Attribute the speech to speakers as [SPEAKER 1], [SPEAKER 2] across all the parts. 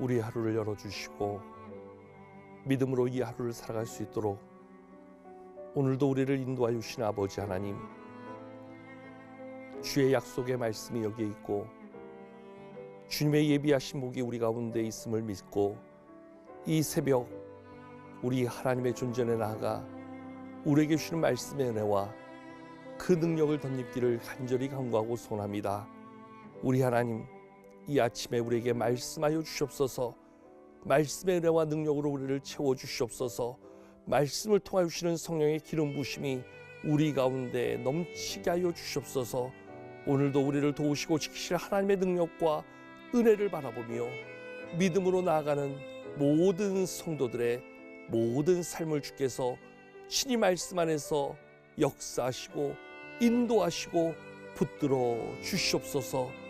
[SPEAKER 1] 우리 하루를 열어주시고 믿음으로 이 하루를 살아갈 수 있도록 오늘도 우리를 인도하여 주신 아버지 하나님 주의 약속의 말씀이 여기에 있고 주님의 예비하신 복이 우리 가운데 있음을 믿고 이 새벽 우리 하나님의 존전에 나아가 우리에게 주시는 말씀의 은혜와 그 능력을 덧입기를 간절히 간구하고 소원합니다. 우리 하나님 이 아침에 우리에게 말씀하여 주시옵소서. 말씀의 은혜와 능력으로 우리를 채워 주시옵소서. 말씀을 통하여 주시는 성령의 기름 부심이 우리 가운데 넘치게 하여 주시옵소서. 오늘도 우리를 도우시고 지키실 하나님의 능력과 은혜를 바라보며 믿음으로 나아가는 모든 성도들의 모든 삶을 주께서 친히 말씀 안에서 역사하시고 인도하시고 붙들어 주시옵소서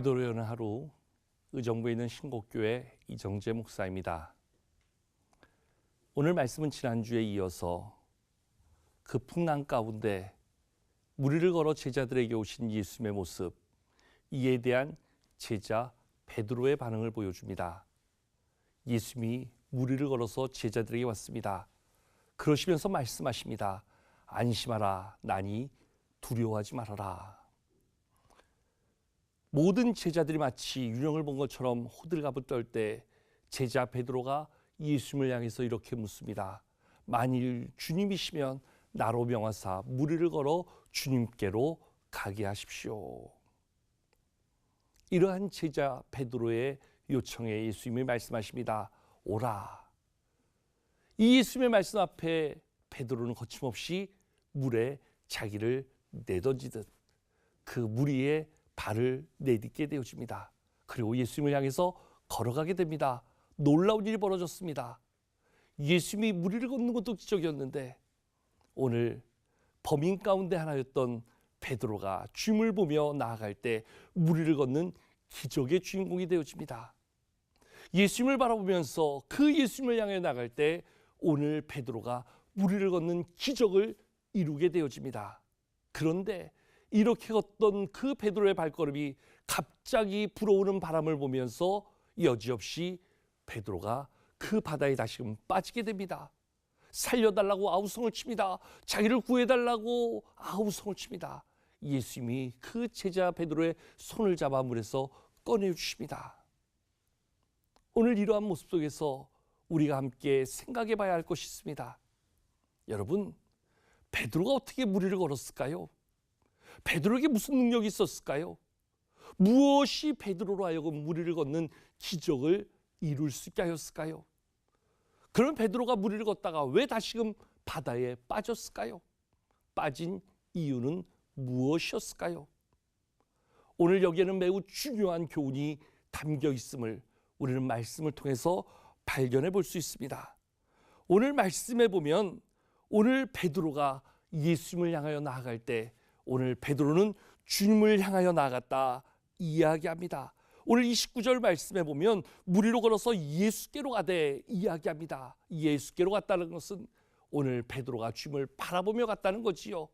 [SPEAKER 1] 기도로 여는 하루 의정부에 있는 신곡교회 이정재 목사입니다. 오늘 말씀은 지난주에 이어서 그 풍랑 가운데 무리를 걸어 제자들에게 오신 예수님의 모습 이에 대한 제자 베드로의 반응을 보여줍니다. 예수님이 무리를 걸어서 제자들에게 왔습니다. 그러시면서 말씀하십니다. 안심하라 나니 두려워하지 말아라. 모든 제자들이 마치 유령을 본 것처럼 호들갑을 떨 때 제자 베드로가 예수님을 향해서 이렇게 묻습니다. 만일 주님이시면 나로 명하사 무리를 걸어 주님께로 가게 하십시오. 이러한 제자 베드로의 요청에 예수님이 말씀하십니다. 오라. 이 예수님의 말씀 앞에 베드로는 거침없이 물에 자기를 내던지듯 그 무리에 발을 내딛게 되어집니다. 그리고 예수님을 향해서 걸어가게 됩니다. 놀라운 일이 벌어졌습니다. 예수님이 무리를 걷는 것도 기적이었는데 오늘 범인 가운데 하나였던 베드로가 주님을 보며 나아갈 때 무리를 걷는 기적의 주인공이 되어집니다. 예수님을 바라보면서 그 예수님을 향해 나갈 때 오늘 베드로가 무리를 걷는 기적을 이루게 되어집니다. 그런데 이렇게 걷던 그 베드로의 발걸음이 갑자기 불어오는 바람을 보면서 여지없이 베드로가 그 바다에 다시금 빠지게 됩니다. 살려달라고 아우성을 칩니다. 자기를 구해달라고 아우성을 칩니다. 예수님이 그 제자 베드로의 손을 잡아 물에서 꺼내 주십니다. 오늘 이러한 모습 속에서 우리가 함께 생각해 봐야 할 것이 있습니다. 여러분, 베드로가 어떻게 무리를 걸었을까요? 베드로에게 무슨 능력이 있었을까요? 무엇이 베드로로 하여금 무리를 걷는 기적을 이룰 수 있게 하였을까요? 그럼 베드로가 무리를 걷다가 왜 다시금 바다에 빠졌을까요? 빠진 이유는 무엇이었을까요? 오늘 여기에는 매우 중요한 교훈이 담겨 있음을 우리는 말씀을 통해서 발견해 볼 수 있습니다. 오늘 말씀에 보면 오늘 베드로가 예수님을 향하여 나아갈 때 오늘 베드로는 주님을 향하여 나아갔다 이야기합니다. 오늘 29절 말씀에 보면 무리로 걸어서 예수께로 가되 이야기합니다. 예수께로 갔다는 것은 오늘 베드로가 주님을 바라보며 갔다는 거지요.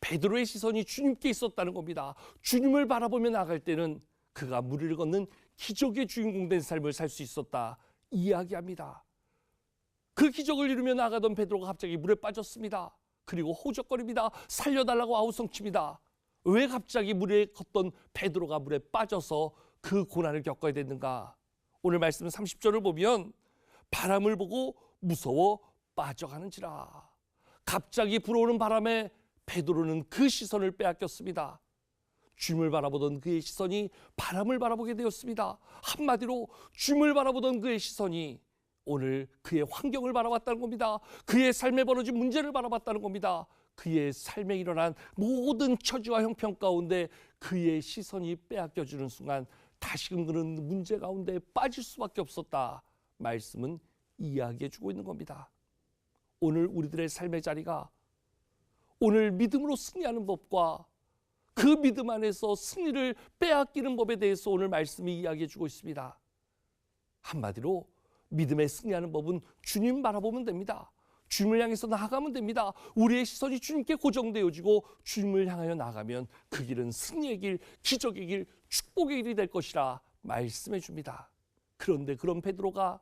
[SPEAKER 1] 베드로의 시선이 주님께 있었다는 겁니다. 주님을 바라보며 나갈 때는 그가 무리를 걷는 기적의 주인공 된 삶을 살 수 있었다 이야기합니다. 그 기적을 이루며 나가던 베드로가 갑자기 물에 빠졌습니다. 그리고 호적거립니다. 살려달라고 아우성칩니다. 왜 갑자기 물에 걷던 베드로가 물에 빠져서 그 고난을 겪어야 됐는가? 오늘 말씀 30절을 보면 바람을 보고 무서워 빠져가는지라. 갑자기 불어오는 바람에 베드로는 그 시선을 빼앗겼습니다. 주님을 바라보던 그의 시선이 바람을 바라보게 되었습니다. 한마디로 주님을 바라보던 그의 시선이 오늘 그의 환경을 바라봤다는 겁니다. 그의 삶에 벌어진 문제를 바라봤다는 겁니다. 그의 삶에 일어난 모든 처지와 형편 가운데 그의 시선이 빼앗겨지는 순간 다시금 그는 문제 가운데 빠질 수밖에 없었다. 말씀은 이야기해 주고 있는 겁니다. 오늘 우리들의 삶의 자리가 오늘 믿음으로 승리하는 법과 그 믿음 안에서 승리를 빼앗기는 법에 대해서 오늘 말씀이 이야기해 주고 있습니다. 한마디로 믿음에 승리하는 법은 주님 바라보면 됩니다. 주님을 향해서 나아가면 됩니다. 우리의 시선이 주님께 고정되어지고 주님을 향하여 나가면 그 길은 승리의 길, 기적의 길, 축복의 길이 될 것이라 말씀해 줍니다. 그런데 그런 베드로가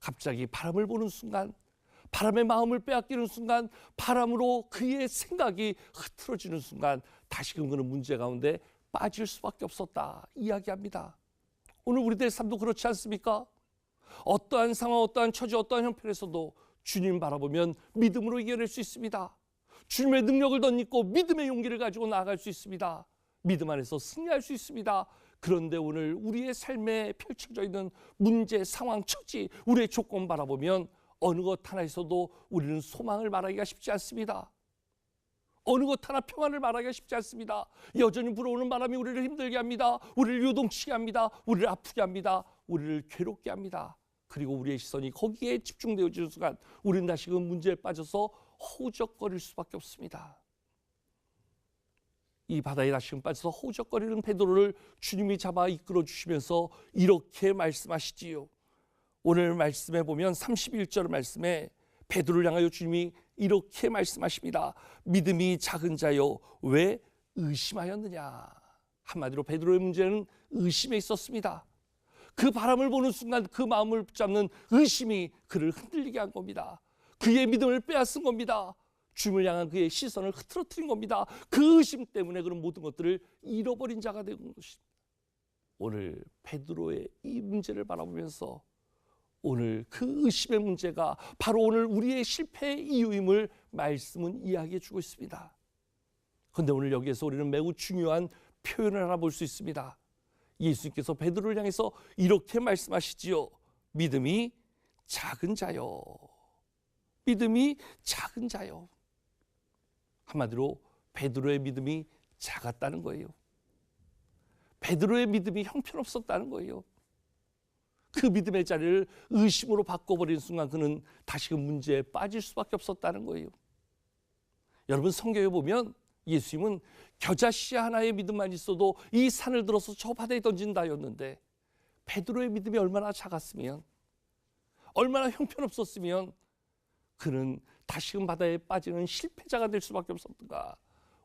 [SPEAKER 1] 갑자기 바람을 보는 순간 바람의 마음을 빼앗기는 순간 바람으로 그의 생각이 흐트러지는 순간 다시금 그는 문제 가운데 빠질 수밖에 없었다 이야기합니다. 오늘 우리들의 삶도 그렇지 않습니까? 어떠한 상황, 어떠한 처지, 어떠한 형편에서도 주님 바라보면 믿음으로 이겨낼 수 있습니다. 주님의 능력을 덧입고 믿음의 용기를 가지고 나아갈 수 있습니다. 믿음 안에서 승리할 수 있습니다. 그런데 오늘 우리의 삶에 펼쳐져 있는 문제, 상황, 처지, 우리의 조건 바라보면 어느 것 하나에서도 우리는 소망을 말하기가 쉽지 않습니다. 어느 것 하나 평안을 말하기가 쉽지 않습니다. 여전히 불어오는 바람이 우리를 힘들게 합니다. 우리를 요동치게 합니다. 우리를 아프게 합니다. 우리를 괴롭게 합니다. 그리고 우리의 시선이 거기에 집중되어지는 순간 우리는 다시금 문제에 빠져서 허우적거릴 수밖에 없습니다. 이 바다에 다시금 빠져서 허우적거리는 베드로를 주님이 잡아 이끌어 주시면서 이렇게 말씀하시지요. 오늘 말씀에 보면 31절 말씀에 베드로를 향하여 주님이 이렇게 말씀하십니다. 믿음이 작은 자여 왜 의심하였느냐? 한마디로 베드로의 문제는 의심에 있었습니다. 그 바람을 보는 순간 그 마음을 붙잡는 의심이 그를 흔들리게 한 겁니다. 그의 믿음을 빼앗은 겁니다. 주님을 향한 그의 시선을 흐트러뜨린 겁니다. 그 의심 때문에 그런 모든 것들을 잃어버린 자가 된 것입니다. 오늘 베드로의 이 문제를 바라보면서 오늘 그 의심의 문제가 바로 오늘 우리의 실패의 이유임을 말씀은 이야기해 주고 있습니다. 그런데 오늘 여기에서 우리는 매우 중요한 표현을 하나 볼 수 있습니다. 예수님께서 베드로를 향해서 이렇게 말씀하시지요. 믿음이 작은 자요. 믿음이 작은 자요. 한마디로 베드로의 믿음이 작았다는 거예요. 베드로의 믿음이 형편없었다는 거예요. 그 믿음의 자리를 의심으로 바꿔버린 순간 그는 다시금 문제에 빠질 수밖에 없었다는 거예요. 여러분 성경에 보면 예수님은 겨자씨 하나의 믿음만 있어도 이 산을 들어서 저 바다에 던진다였는데 베드로의 믿음이 얼마나 작았으면 얼마나 형편없었으면 그는 다시금 바다에 빠지는 실패자가 될 수밖에 없었던가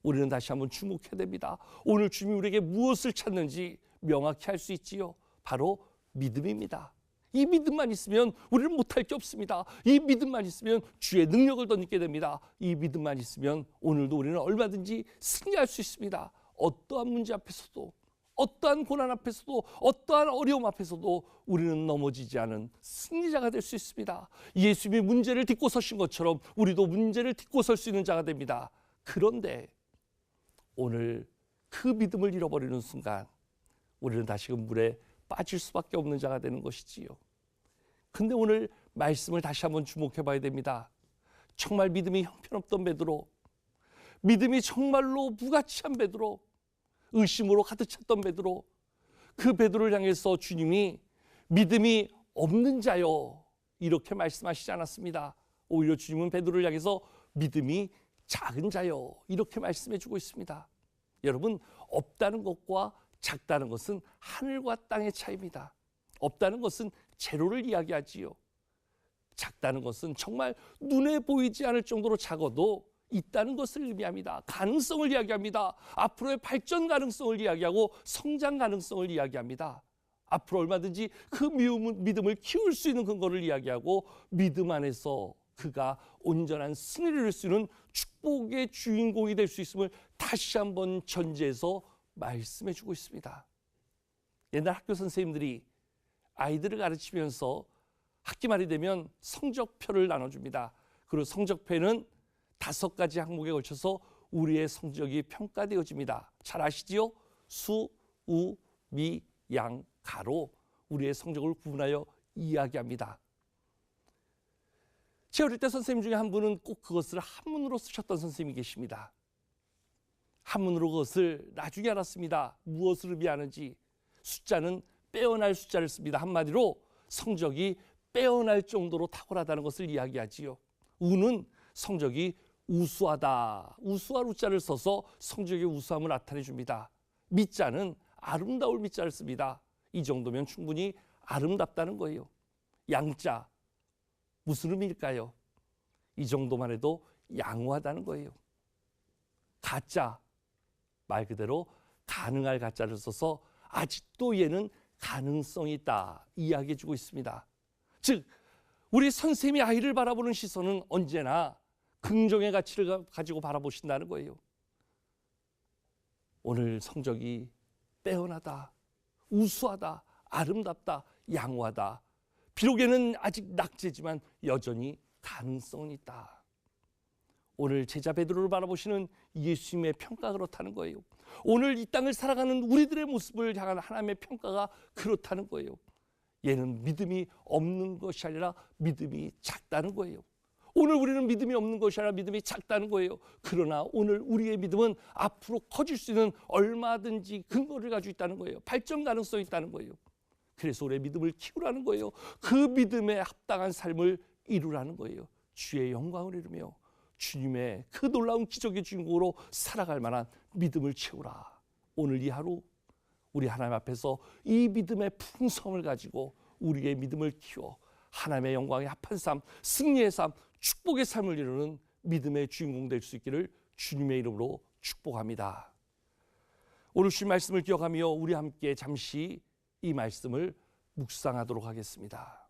[SPEAKER 1] 우리는 다시 한번 주목해야 됩니다. 오늘 주님이 우리에게 무엇을 찾는지 명확히 할 수 있지요. 바로 믿음입니다. 이 믿음만 있으면 우리는 못할 게 없습니다. 이 믿음만 있으면 주의 능력을 덧입게 됩니다. 이 믿음만 있으면 오늘도 우리는 얼마든지 승리할 수 있습니다. 어떠한 문제 앞에서도 어떠한 고난 앞에서도 어떠한 어려움 앞에서도 우리는 넘어지지 않은 승리자가 될 수 있습니다. 예수님이 문제를 딛고 서신 것처럼 우리도 문제를 딛고 설 수 있는 자가 됩니다. 그런데 오늘 그 믿음을 잃어버리는 순간 우리는 다시금 물에 빠질 수밖에 없는 자가 되는 것이지요. 근데 오늘 말씀을 다시 한번 주목해 봐야 됩니다. 정말 믿음이 형편없던 베드로, 믿음이 정말로 무가치한 베드로, 의심으로 가득 찼던 베드로, 그 베드로를 향해서 주님이 믿음이 없는 자요 이렇게 말씀하시지 않았습니다. 오히려 주님은 베드로를 향해서 믿음이 작은 자요 이렇게 말씀해 주고 있습니다. 여러분 없다는 것과 작다는 것은 하늘과 땅의 차이입니다. 없다는 것은 제로를 이야기하지요. 작다는 것은 정말 눈에 보이지 않을 정도로 작아도 있다는 것을 의미합니다. 가능성을 이야기합니다. 앞으로의 발전 가능성을 이야기하고 성장 가능성을 이야기합니다. 앞으로 얼마든지 그 믿음을 키울 수 있는 근거를 이야기하고 믿음 안에서 그가 온전한 승리를 이룰 수 있는 축복의 주인공이 될 수 있음을 다시 한번 전제해서 말씀해 주고 있습니다. 옛날 학교 선생님들이 아이들을 가르치면서 학기 말이 되면 성적표를 나눠줍니다. 그리고 성적표에는 다섯 가지 항목에 걸쳐서 우리의 성적이 평가되어집니다. 잘 아시지요? 수, 우, 미, 양, 가로 우리의 성적을 구분하여 이야기합니다. 제 어릴 때 선생님 중에 한 분은 꼭 그것을 한문으로 쓰셨던 선생님이 계십니다. 한문으로 그것을 나중에 알았습니다. 무엇을 의미하는지 숫자는 빼어날 숫자를 씁니다. 한마디로 성적이 빼어날 정도로 탁월하다는 것을 이야기하지요. 우는 성적이 우수하다. 우수한 우자를 써서 성적의 우수함을 나타내 줍니다. 미자는 아름다울 미자를 씁니다. 이 정도면 충분히 아름답다는 거예요. 양자 무슨 의미일까요? 이 정도만 해도 양호하다는 거예요. 가짜 말 그대로 가능할 가짜를 써서 아직도 얘는 가능성이 있다 이야기해 주고 있습니다. 즉 우리 선생님이 아이를 바라보는 시선은 언제나 긍정의 가치를 가- 가지고 바라보신다는 거예요. 오늘 성적이 빼어나다, 우수하다, 아름답다, 양호하다. 비록 얘는 아직 낙제지만 여전히 가능성은 있다. 오늘 제자 베드로를 바라보시는 예수님의 평가 그렇다는 거예요. 오늘 이 땅을 살아가는 우리들의 모습을 향한 하나님의 평가가 그렇다는 거예요. 얘는 믿음이 없는 것이 아니라 믿음이 작다는 거예요. 오늘 우리는 믿음이 없는 것이 아니라 믿음이 작다는 거예요. 그러나 오늘 우리의 믿음은 앞으로 커질 수 있는 얼마든지 근거를 가지고 있다는 거예요. 발전 가능성이 있다는 거예요. 그래서 우리의 믿음을 키우라는 거예요. 그 믿음에 합당한 삶을 이루라는 거예요. 주의 영광을 이루며 주님의 그 놀라운 기적의 주인공으로 살아갈 만한 믿음을 채우라. 오늘 이 하루 우리 하나님 앞에서 이 믿음의 풍성을 가지고 우리의 믿음을 키워 하나님의 영광에 합한 삶, 승리의 삶, 축복의 삶을 이루는 믿음의 주인공 될 수 있기를 주님의 이름으로 축복합니다. 오늘 주신 말씀을 기억하며 우리 함께 잠시 이 말씀을 묵상하도록 하겠습니다.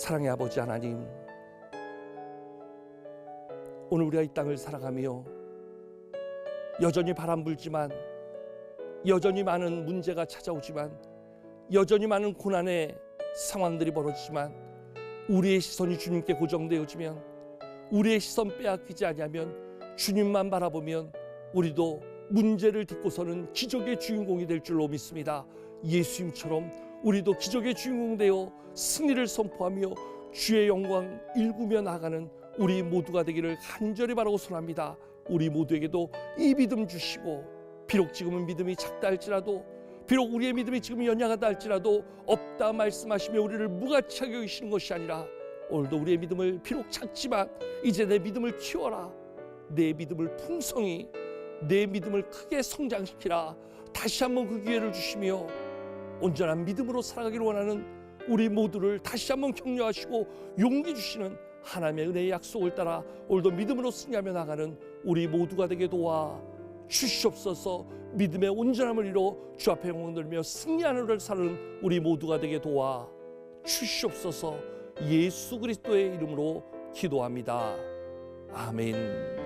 [SPEAKER 1] 사랑의 아버지 하나님, 오늘 우리가 이 땅을 살아가며 여전히 바람 불지만 여전히 많은 문제가 찾아오지만 여전히 많은 고난의 상황들이 벌어지지만 우리의 시선이 주님께 고정되어지면 우리의 시선 빼앗기지 아니하면 주님만 바라보면 우리도 문제를 딛고서는 기적의 주인공이 될 줄로 믿습니다. 예수님처럼 우리도 기적의 주인공 되어 승리를 선포하며 주의 영광 일구며 나가는 우리 모두가 되기를 간절히 바라고 소합니다. 우리 모두에게도 이 믿음 주시고 비록 지금은 믿음이 작다 할지라도 비록 우리의 믿음이 지금 연약하다 할지라도 없다 말씀하시며 우리를 무가치하게 여기시는 것이 아니라 오늘도 우리의 믿음을 비록 작지만 이제 내 믿음을 키워라 내 믿음을 풍성히 내 믿음을 크게 성장시키라 다시 한번 그 기회를 주시며 온전한 믿음으로 살아가기를 원하는 우리 모두를 다시 한번 격려하시고 용기 주시는 하나님의 은혜의 약속을 따라 오늘도 믿음으로 승리하며 나가는 우리 모두가 되게 도와 주시옵소서 믿음의 온전함을 이뤄 주 앞에 영광 들며 승리하는 를 사는 우리 모두가 되게 도와 주시옵소서 예수 그리스도의 이름으로 기도합니다. 아멘.